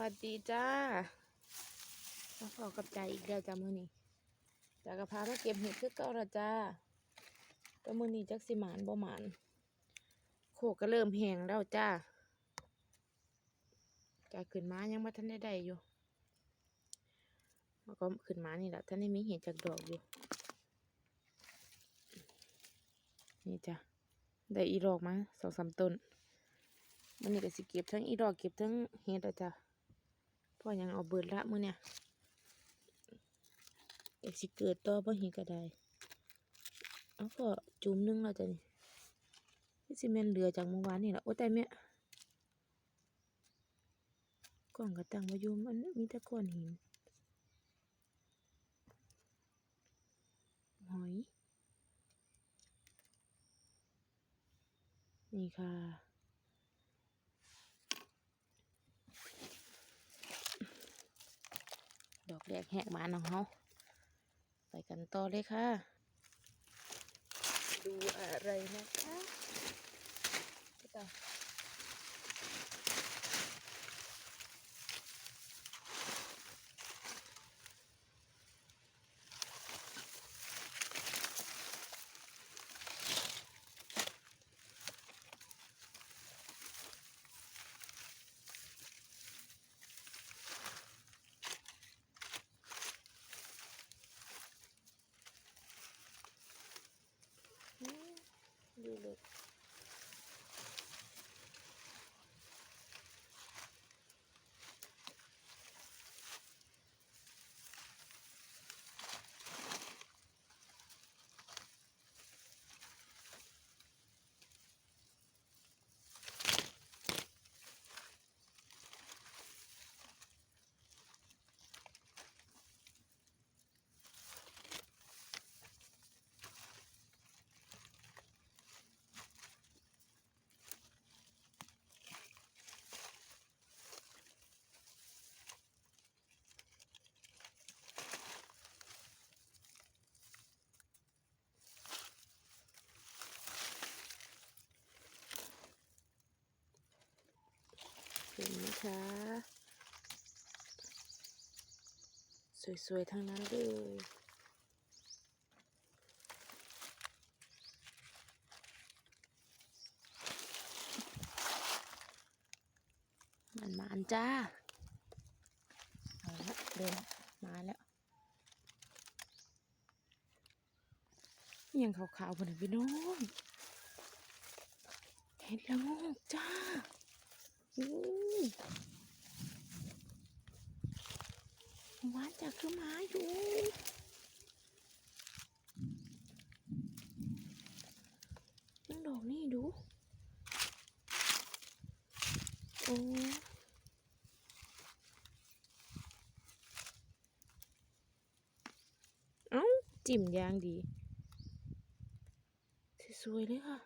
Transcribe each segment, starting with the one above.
วัสดีจ้ามาพอกับใจอีกแล้วจ้ามือนี้จากกระพามาเก็บเห็ดคือเก่าละจ้าก็มือนี้จักสิหมานบ่หมานโคกก็เริ่มแห้งแล้วจ้าจากขึ้นมายังบ่ทันได้ได้อยู่แล้วก็ขึ้นมานี่แหละท่านได้มีเห็ดจากดอกอยู่ นี่จ้ะได้อีดอกมาสองสามต้นมันนี่ก็สิเก็บทั้งอีดอกเก็บทั้งเห็ดอะจ้ะ พราะยังเอาเบิดละมือเนี่ยเอกสิเกิดต่อบ่ห็ดก็ได้เอาก็จุ่มหนึงแล้วจ้ะนี่นี่สิแม่นเหลือจากเมื่อวานนี่แหละโอ้แต่แม่กล้องก็ตั้งบ่อยู่มันมีต่ก้อนหินหอย นี่ค่ะ ดอกแรกแหกมาน้องเฮาไปกันต่อเลยค่ะ ดูอะไรนะคะ ดู เห็นไหมคะ สวยๆ ทั้งนั้นเลยมันมาอันจ้าเอาละเดินมาแล้ว ยังขาวๆบนพี่น้องเห็นแล้วงกจ้า หวานจากคือหมาอยู่ยังดอกนี่ดู โอ้เอ้า จิ้มยางดี สวยเลยค่ะ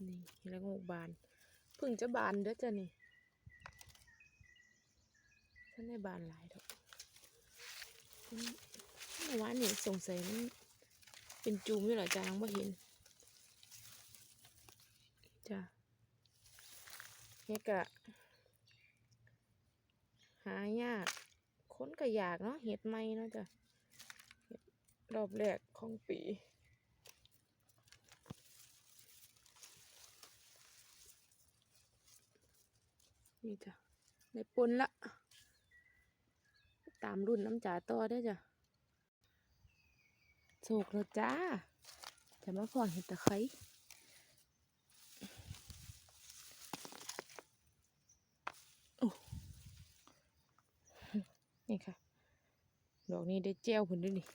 นี่ เห็นแล้วงูบานพึ่งจะบานเด้อจ้ะนี่ท่านได้บานหลายดอกเมื่อวานนี่สงสัยมันเป็นจูมอยู่หรอจ้างไม่เห็นจ้ะเฮ็ดกะหายากค้นก็อยากเนาะเห็ดใหม่เนาะจ้ะรอบแรกของปี นี่จ้ะในปนละ ตามรุ่นน้ำจ่าต่อได้จ้ะโศกแล้วจ้า จะมาพอเห็ดตะไคร้โอ้นี่ค่ะ ดอกนี้ได้แจ้วผลด้วยนี่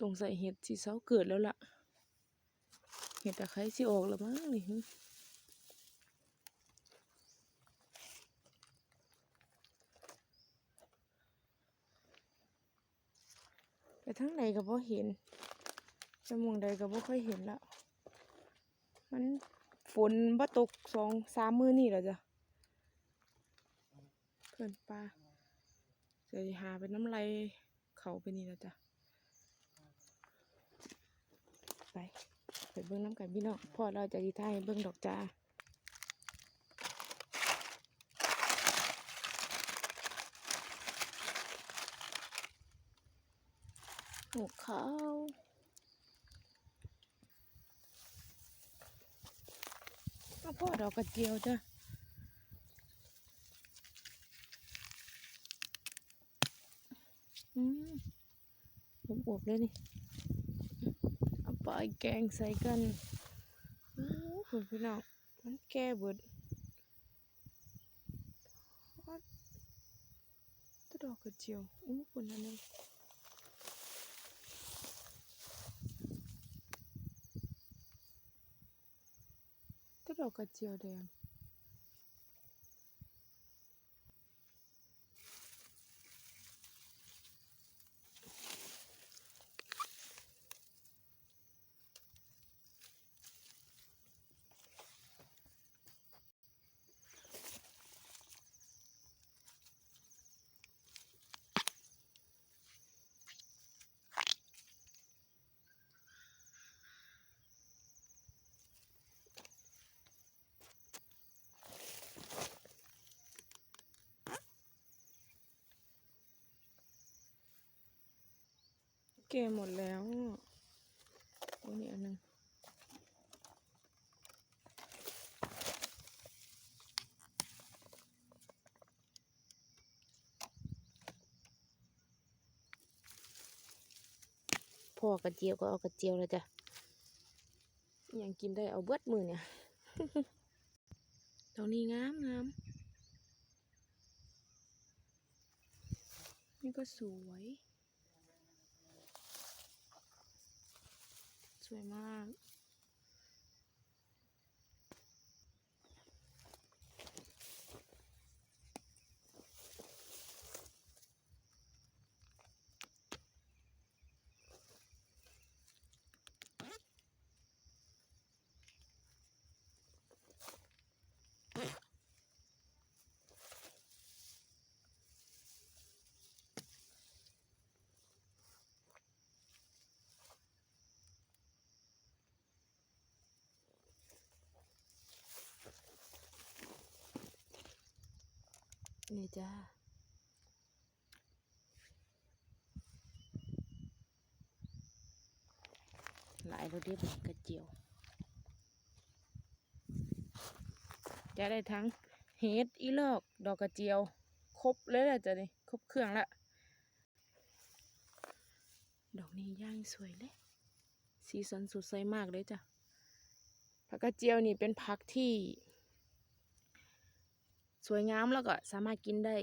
สงสัยเห็ดสีเสาเกิดแล้วล่ะ เห็ดตะไคร้สิออกแล้วมั้งนี่ ทั้งไหนก็บ่เห็นหมองใดก็บ่ค่อยเห็นละมันฝนบ่ตกสองสามมื้อนี่แล้วจ้ะเพิ่อนปลาจะหาเป็นน้ำลายเขาไปนี่แล้วจ้ะไปไปเบิ่งน้ำกันพี่น้องพ่อเราจะดีท้ายให้เบิ่งดอกจ้า หมูขาวเอาพ่อดอกกระเจียวจ้ะอืมผมอวบๆเลยนี่ เอาไปแกงใส่กันโอ้โหพี่น้องมันแก่เบิดอ๊อดตัวดอกกระเจียวอู้คนนั้นเล ย แดงแก่หมดแล้วโอ้นี่อันหนึงพ่อกระเจียวก็เอากระเจียวเลยจ้ะอิหยังกินได้เอาเบิดมือเนี่ยดอกนี้งามงามนี่ก็สวย วยมาก นี่จ้าหลายรสเด็ดกระเจียว จะได้ทั้งเห็ดอีเลิกดอกกระเจียว ครบเลยแหละจ้ะนี่ครบเครื่องละดอกนี้ย่างสวยเลย สีสันสดใสมากเลยจ้ะผักกระเจียวนี่เป็นผักที่ สวยงามแล้วก็สามารถกินได้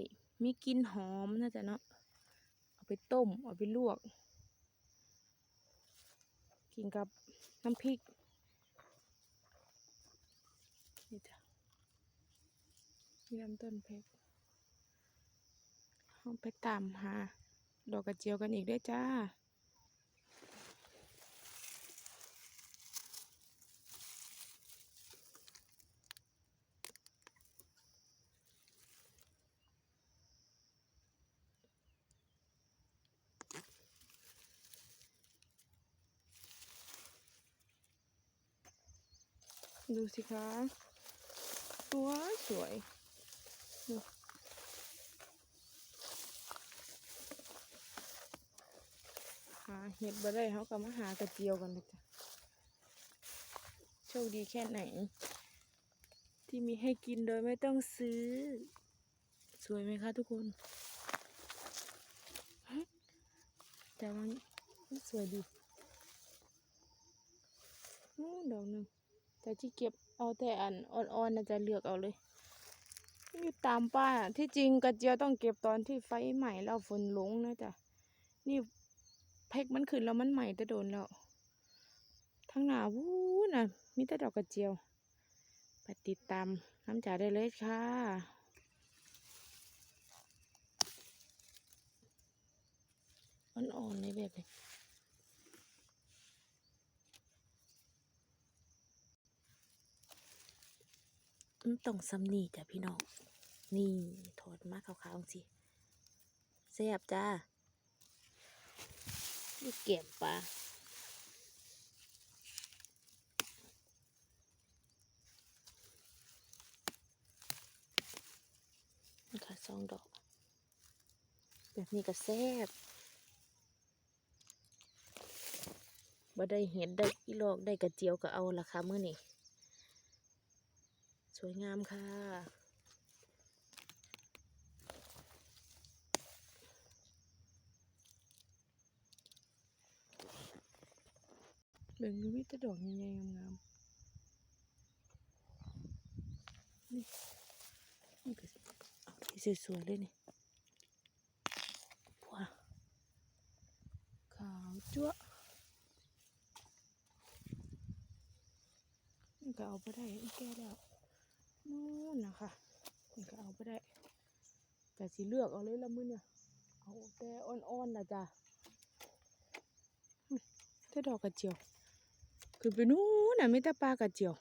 มีกลิ่นหอมนะจ๊ะเนาะเอาไปต้ม เอาไปลวก กินกับน้ำพริกนี่จ้ะมีลำต้นเพชรเอาไปตามหาดอกกระเจียวกันอีกด้วยจ้า ดูสิคะสวยสวยดูหาเห็ดบ่ได้เขาก็มาหากระเจียวกันเลยจ้ะโชคดีแค่ไหน ที่มีให้กินโดยไม่ต้องซื้อ สวยไหมคะทุกคนแต่ว่าสวยดีอู้ดอกหนึ่ง แต่ที่เก็บเอาแต่อันอ่อนๆนะจะเลือกเอาเลยอยู่ตามป้าอะที่จริงกระเจียวต้องเก็บตอนที่ไฟใหม่แล้วฝนลงนะจ๊ะนี่เพกมันขึ้นแล้วมันใหม่แต่โดนแล้วทั้งหนาวู้นะมีแต่ดอกกระเจียวไปติดตามน้ำจ่าได้เลยค่ะอ่อนๆเลยแบบนี้ มันต้องซ้ำนี่จ้ะพี่น้อง นี่ทอดมาขาวๆสิแซ่บจ้านี่เก็บปลาค่ะสองดอก แบบนี้ก็แซ่บบ่ได้เห็ดได้อีหลอกได้กระเจียวก็เอาละค่ะมื้อนี้ สวยงามค่ะ เบ่งดูมีแต่ดอกใหญ่ๆงามๆนี่นี่ก็เอาที่สวยๆเลยนี่ว้าขาวจั๊วะนี่ก็เอาไปได้แก่แล้ว นู่ะคะนี่ก็เอาไปได้แต่สิเลือกเอาเลยละมือเนี่ยเอาแต่อ่อนๆนะจ้ะแต่ดอกกระเจียวคือไปนู้นน่ะไม่แต่ปลากระเจียวก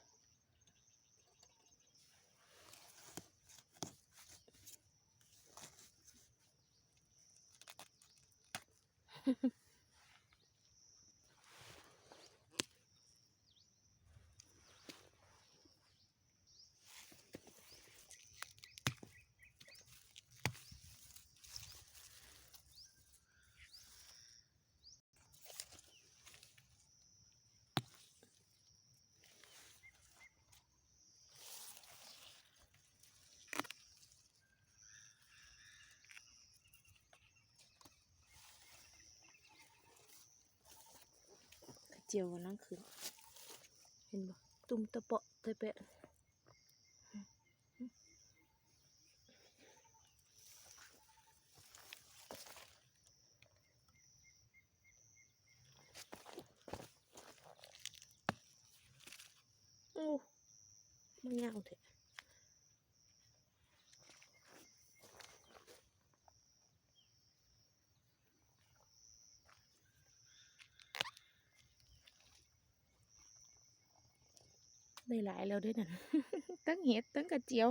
เจียวกำลังขึ้น เห็นบ่ตุ่มตะเปาะตะเปะโอ้มันยาวเถอะ ได้หลายแล้วด้วยนั่นตั้งเห็ดตั้งกระเจียว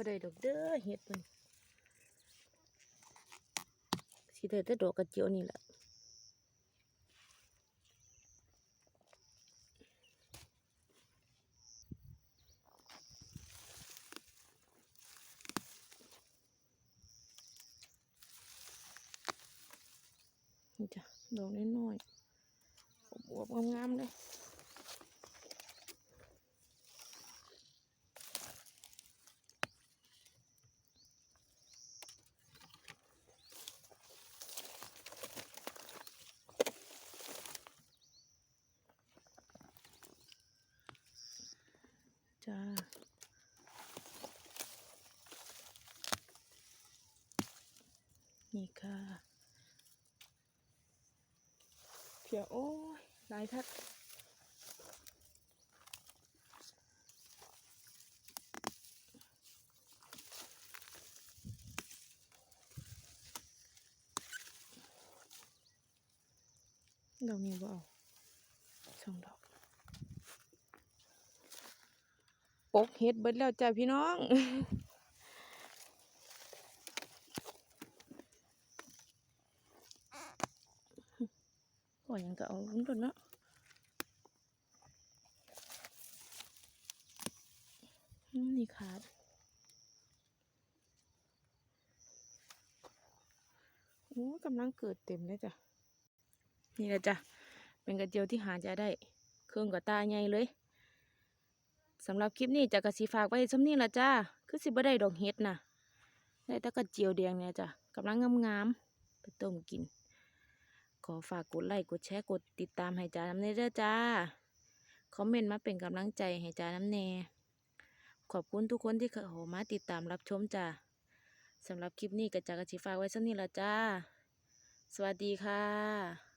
บ่ได้ดอกเด้อเห็ดมันสิได้แต่ดอกกระเจียวนี่แหละนี่จ้ะดอกน้อยๆอวบๆงามๆเลย จ้า นี่ค่ะเพียโอ้ยหลายทัดดอกนี้บ่เอาสองดอกปกเฮ็ดเบิดแล้วจ้ะพี่น้อง ก่อนยังก็เอาลุ้นตัวเนาะนี่ขาดโอ้กำลังเกิดเต็มเลยจ้ะ นี่แหละจ้ะ เป็นกระเจียวที่หาจะได้ เครื่องกับตาใหญ่เลยสำหรับคลิปนี้จะกระสีฝากไว้ซ้ำนี้ละจ้า คือสิบ่ได้ดอกเห็ดนะได้แต่กระเจียวแดงเนี่ยจ้ะกำลังงามๆไปต้มกิน อฝากกดไลค์กดแชร์กดติดตามให้จ้าน้ำเนเด้อจ้า คอมเมนต์มาเป็นกำลังใจให้จ้าน้ำเนขอบคุณทุกคนที่เข้ามาติดตามรับชมจ้าสำหรับคลิปนี้ก็จะกระสีฝากไว้สักนี้ละจ้า สวัสดีค่ะ